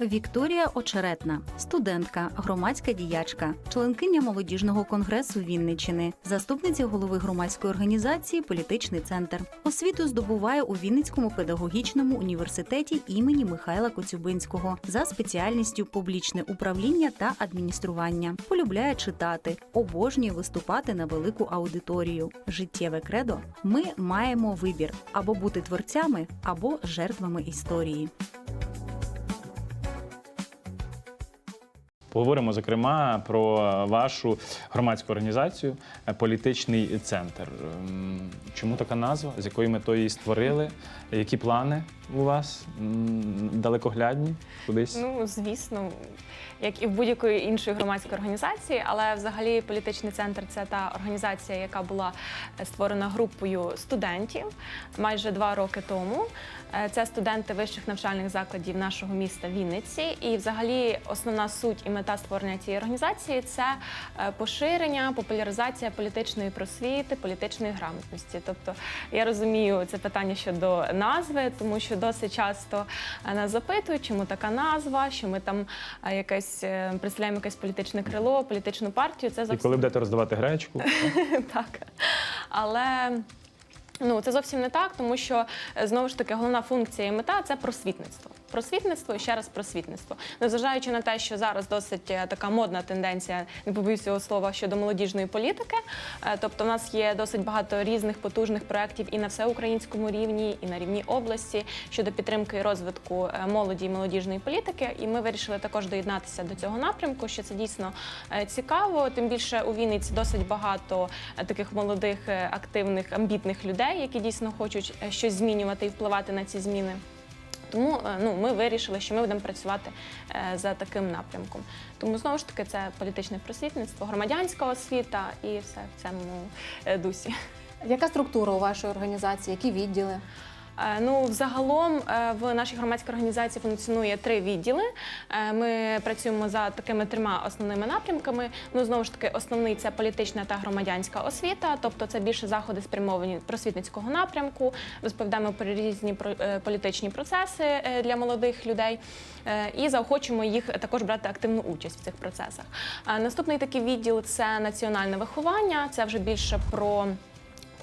Вікторія Очеретна, студентка, громадська діячка, членкиня молодіжного конгресу Вінниччини, заступниця голови громадської організації Політичний центр. Освіту здобуває у Вінницькому педагогічному університеті імені Михайла Коцюбинського за спеціальністю публічне управління та адміністрування. Полюбляє читати, обожнює виступати на велику аудиторію. Життєве кредо ми маємо вибір або бути творцями, або жертвами історії. Поговоримо зокрема про вашу громадську організацію Політичний центр. Ем, Чому така назва? З якою метою її створили? Які плани у вас далекоглядні? Кудись? Ну, звісно, як і в будь-якої іншої громадської організації, але взагалі політичний центр це та організація, яка була е, створена групою студентів майже два роки тому. Е, Це студенти вищих навчальних закладів нашого міста Вінниці. І, взагалі, основна суть і мета створення цієї організації це е, поширення, популяризація політичної просвіти, політичної грамотності. Тобто, я розумію це питання щодо назви, тому що досить часто е, нас запитують, чому така назва, що ми там е, якесь представляємо якесь політичне крило, політичну партію. Це І коли будете роздавати гречку? так. Але ну, це зовсім не так, тому що знову ж таки головна функція і мета це просвітництво. Просвітництво і ще раз просвітництво. Незважаючи на те, що зараз досить е, така модна тенденція, не побоюсь цього слова щодо молодіжної політики. Е, Тобто, в нас є досить багато різних потужних проєктів і на всеукраїнському рівні, і на рівні області щодо підтримки і розвитку е, молоді і молодіжної політики. І ми вирішили також доєднатися до цього напрямку, що це дійсно цікаво. Тим більше у Вінниці досить багато таких молодих, активних, амбітних людей, які дійсно хочуть щось змінювати і впливати на ці зміни. Тому е, ну, ми вирішили, що ми будемо працювати е, за таким напрямком. Тому знову ж таки це політичне просвітництво, громадянська освіта і все в цьому е, дусі. Яка структура у вашої організації? Які відділи? Е, Ну, взагалом е, в нашій громадській організації функціонує три відділи. Е, Ми працюємо за такими трьома основними напрямками. Ну, знову ж таки, основний це політична та громадянська освіта, тобто це більше заходи спрямовані просвітницького напрямку. Розповідаємо про різні політичні процеси для молодих людей і заохочуємо їх також брати активну участь в цих процесах. Наступний такий відділ це національне виховання. Це вже більше про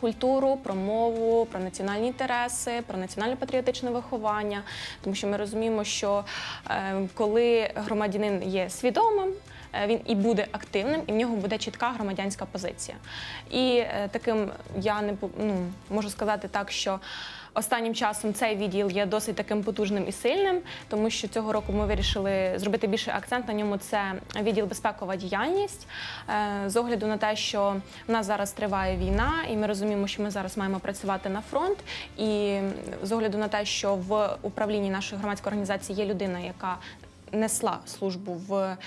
культуру, про мову, про національні інтереси, про національне патріотичне виховання, тому що ми розуміємо, що е, коли громадянин є свідомим. Е, Він і буде активним, і в нього буде чітка громадянська позиція. І е, таким я не ну, можу сказати так, що останнім часом цей відділ є досить таким потужним і сильним, тому що цього року ми вирішили зробити більше акцент на ньому. Це відділ безпекова діяльність Е, з огляду на те, що в нас зараз триває війна, і ми розуміємо, що ми зараз маємо працювати на фронт. І з огляду на те, що в управлінні нашої громадської організації є людина, яка несла службу в.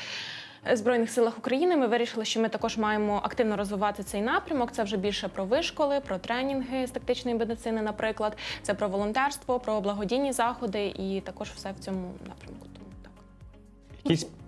Збройних силах України ми вирішили, що ми також маємо активно розвивати цей напрямок. Це вже більше про вишколи, про тренінги з тактичної медицини, наприклад, це про волонтерство, про благодійні заходи і також все в цьому напрямку. Тому так.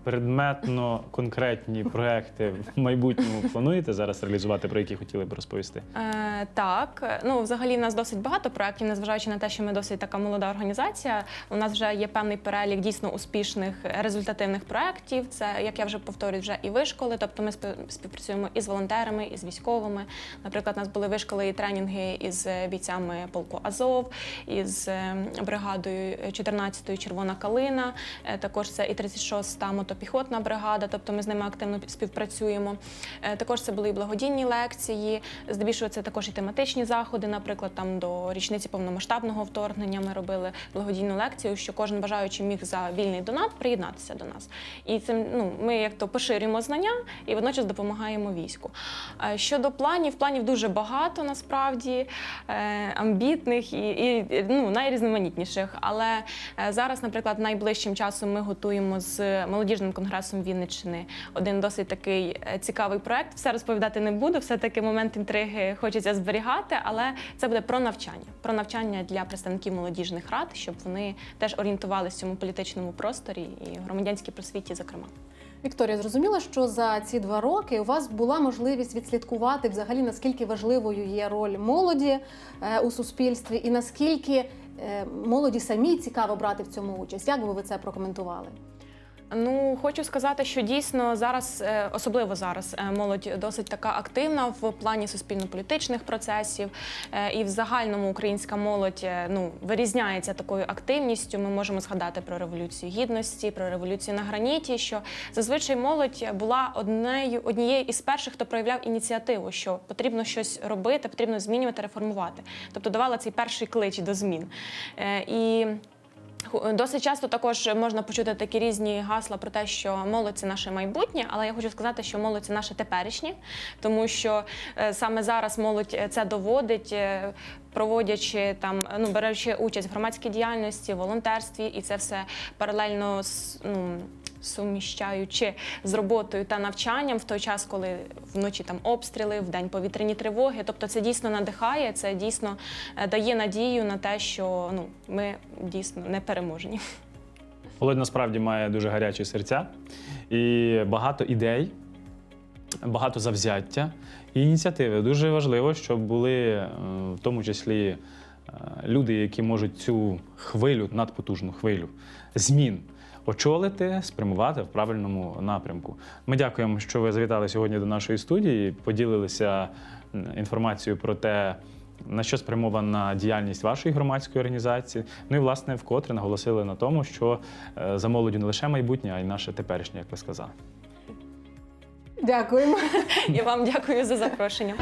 Предметно конкретні проекти в майбутньому плануєте зараз реалізувати, про які хотіли б розповісти? Е, так, ну взагалі в нас досить багато проєктів, незважаючи на те, що ми досить така молода організація. У нас вже є певний перелік дійсно успішних результативних проєктів. Це, як я вже повторюю, вже і вишколи. Тобто ми спів- співпрацюємо із волонтерами, із військовими. Наприклад, у нас були вишколи і тренінги із бійцями полку Азов, із е, бригадою 14-ї Червона Калина. Е, Також це і 36-та мотопіхотна бригада. Тобто ми з ними активно співпрацюємо. Е, Також це були і благодійні лекції. Здебільшого це також і тематичні заходи. Наприклад, там до річниці повномасштабного вторгнення ми робили благодійну лекцію, що кожен бажаючий міг за вільний донат приєднатися до нас. І цим ну ми як то поширюємо знання і водночас допомагаємо війську. Е, Щодо планів, планів дуже багато насправді е, амбітних і, і ну, найрізноманітніших. Але зараз, наприклад, найближчим часом ми готуємо з молодіжним конгресом Вінниччини один досить такий е, цікавий проект. Все розповідати не буду, все таки момент інтриги хочеться зберігати, але це буде про навчання, про навчання для представників молодіжних рад, щоб вони теж орієнтувалися в цьому політичному просторі і громадянській просвіті, зокрема. Вікторія, зрозуміло, що за ці два роки у вас була можливість відслідкувати взагалі наскільки важливою є роль молоді е, у суспільстві, і наскільки е, молоді самі цікаво брати в цьому участь. Як би ви це прокоментували? Ну, хочу сказати, що дійсно зараз, е, особливо зараз, е, молодь досить така активна в плані суспільно-політичних процесів. е, І в загальному українська молодь ну, вирізняється такою активністю. Ми можемо згадати про революцію гідності, про революцію на граніті. Що зазвичай молодь була однією однією із перших, хто проявляв ініціативу, що потрібно щось робити, потрібно змінювати, реформувати. Тобто давала цей перший клич до змін. І Досить часто також можна почути такі різні гасла про те, що молодь це наше майбутнє, але я хочу сказати, що молодь це наше теперішнє, тому що е, саме зараз молодь е, це доводить, е, проводячи там, ну беручи участь в громадській діяльності, волонтерстві, і це все паралельно ну. Суміщаючи з роботою та навчанням в той час, коли вночі там обстріли, в день повітряні тривоги. Тобто це дійсно надихає, це дійсно е, дає надію на те, що ну ми дійсно не переможні. Володь насправді має дуже гарячі серця і багато ідей, багато завзяття і ініціативи. Дуже важливо, щоб були е, в тому числі е, люди, які можуть цю хвилю, надпотужну хвилю змін очолити, спрямувати в правильному напрямку. Ми дякуємо, що ви завітали сьогодні до нашої студії, поділилися інформацією про те. На що спрямована діяльність вашої громадської організації? Ну і власне вкотре наголосили на тому, що е, за молоддю не лише майбутнє, а й наше теперішнє, як ви сказали. Дякуємо. І вам дякую за запрошення.